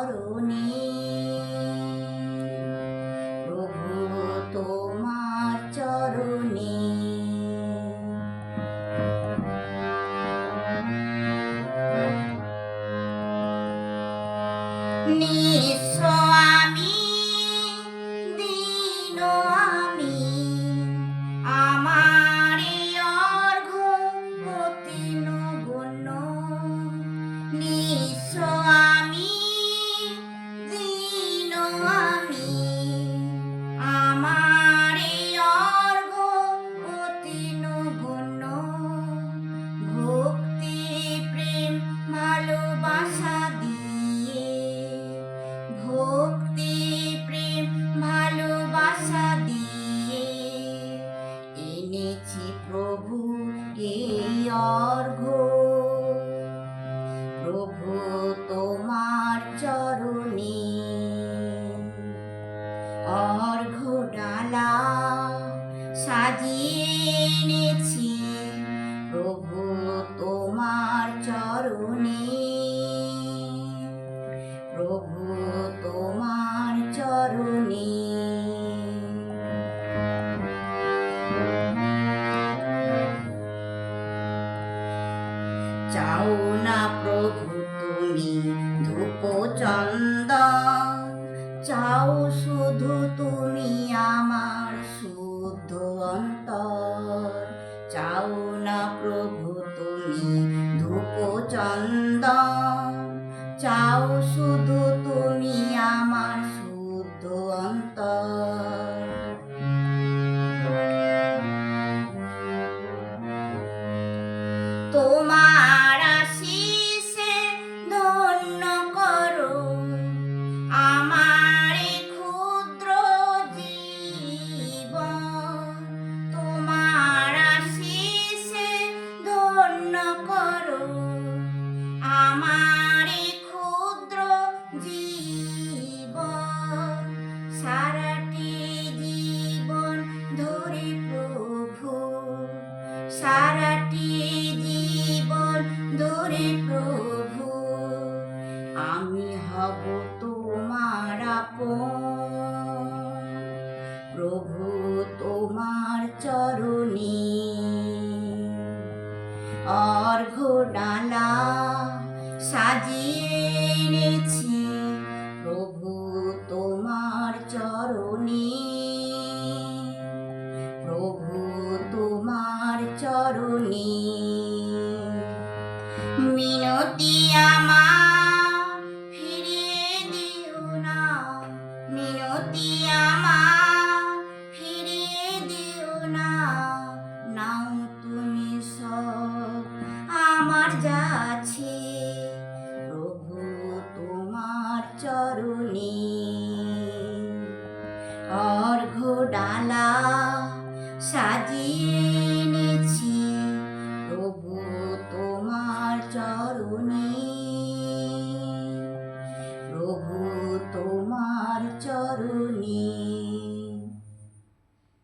চরণে প্রভু তোমার চরণে। নিঃস্ব আমি দীন প্রভু তোমার চরণে। অর্ঘ ডালা সাজিয়ে এনেছি। প্রভু তোমার চরণে। না প্রভু তুমি ধূপ চন্দ চাও শুধু তুমি আমার শুদ্ধ অন্তর। চাও না প্রভু তুমি ধূপ চন্দন চরণে। অর্ঘ ডালা সাজিয়ে এনেছি প্রভু তোমার চরণে। প্রভু তোমার চরণে। মিনতি আমার যাচ্ছে প্রভু তোমার চরণে। অর্ঘ ডালা সাজিয়ে এনেছি। প্রভু তোমার চরণে। প্রভু